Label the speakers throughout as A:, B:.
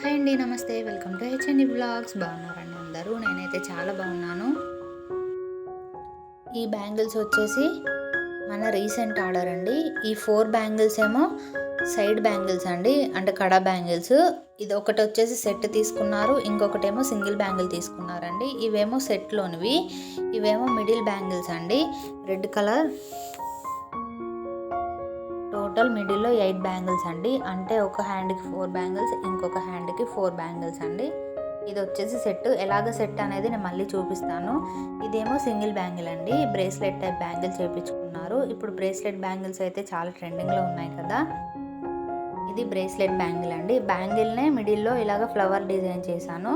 A: Hi అండి నమస్తే. Welcome to HMD blogs. బాగున్నారండి అందరూ? నేనైతే చాలా బాగున్నాను. ఈ బ్యాంగిల్స్ వచ్చేసి మన రీసెంట్ ఆర్డర్ అండి. ఈ ఫోర్ బ్యాంగిల్స్ ఏమో సైడ్ బ్యాంగిల్స్ అండి అంటే కడా బ్యాంగిల్స్. ఇది ఒకటి వచ్చేసి సెట్ తీసుకున్నారు ఇంకొకటి ఏమో సింగిల్ బ్యాంగిల్ తీసుకున్నారండి. ఇవేమో సెట్లోనివి ఇవేమో మిడిల్ బ్యాంగిల్స్ అండి. రెడ్ కలర్ టోటల్ మిడిల్లో ఎయిట్ బ్యాంగిల్స్ అండి. అంటే ఒక హ్యాండ్కి ఫోర్ బ్యాంగిల్స్ ఇంకొక హ్యాండ్కి ఫోర్ బ్యాంగిల్స్ అండి. ఇది వచ్చేసి సెట్. ఎలాగ సెట్ అనేది నేను మళ్ళీ చూపిస్తాను. ఇదేమో సింగిల్ బ్యాంగిల్ అండి. బ్రేస్లెట్ టైప్ బ్యాంగిల్ చేయించుకున్నారు ఇప్పుడు బ్రేస్లెట్ బ్యాంగిల్స్ అయితే చాలా ట్రెండింగ్లో ఉన్నాయి కదా. ఇది బ్రేస్లెట్ బ్యాంగిల్ అండి. బ్యాంగిల్నే మిడిల్లో ఇలాగ ఫ్లవర్ డిజైన్ చేశాను.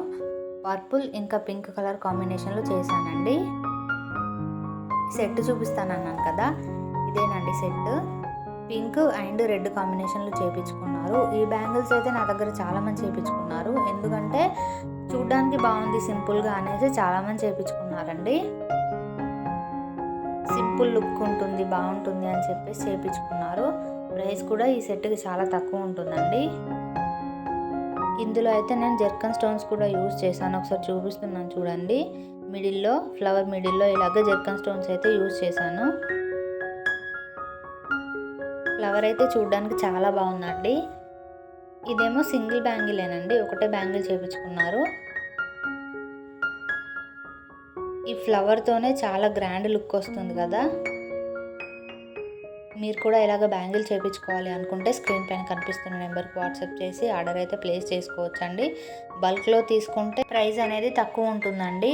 A: పర్పుల్ ఇంకా పింక్ కలర్ కాంబినేషన్లో చేశానండి. సెట్ చూపిస్తాను అన్నాను కదా. ఇదేనండి సెట్. పింక్ అండ్ రెడ్ కాంబినేషన్లో చేపించుకున్నారు. ఈ బ్యాంగిల్స్ అయితే నా దగ్గర చాలామంది చేపించుకున్నారు. ఎందుకంటే చూడ్డానికి బాగుంది సింపుల్గా అనేసి చాలామంది చేపించుకున్నారండి. సింపుల్ లుక్ ఉంటుంది బాగుంటుంది అని చెప్పేసి చేపించుకున్నారు. ప్రైస్ కూడా ఈ సెట్కి చాలా తక్కువ ఉంటుందండి. ఇందులో అయితే నేను జర్కన్ స్టోన్స్ కూడా యూజ్ చేశాను. ఒకసారి చూపిస్తున్నాను చూడండి. మిడిల్లో ఫ్లవర్ మిడిల్లో ఇలాగ జర్కన్ స్టోన్స్ అయితే యూజ్ చేశాను. ఫ్లవర్ అయితే చూడడానికి చాలా బాగుందండి. ఇదేమో సింగిల్ బ్యాంగిలేనండి ఒకటే బ్యాంగిల్ చేపించుకున్నారు. ఈ ఫ్లవర్తోనే చాలా గ్రాండ్ లుక్ వస్తుంది కదా. మీరు కూడా ఇలాగ బ్యాంగిల్ చేయించుకోవాలి అనుకుంటే స్క్రీన్ పైన కనిపిస్తున్న నెంబర్కి వాట్సాప్ చేసి ఆర్డర్ అయితే ప్లేస్ చేసుకోవచ్చండి. బల్క్లో తీసుకుంటే ప్రైస్ అనేది తక్కువ ఉంటుందండి.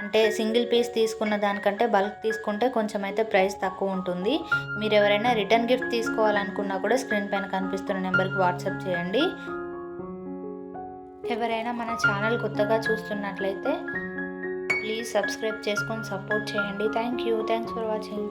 A: అంటే సింగిల్ పీస్ తీసుకున్న దానికంటే బల్క్ తీసుకుంటే కొంచెం అయితే ప్రైస్ తక్కువ ఉంటుంది. మీరు ఎవరైనా రిటర్న్ గిఫ్ట్ తీసుకోవాలనుకున్నా కూడా స్క్రీన్ పైన కనిపిస్తున్న నెంబర్కి వాట్సాప్ చేయండి. ఎవరైనా మన ఛానల్ కొత్తగా చూస్తున్నట్లయితే ప్లీజ్ సబ్స్క్రైబ్ చేసుకొని సపోర్ట్ చేయండి. Thank you. Thanks for watching.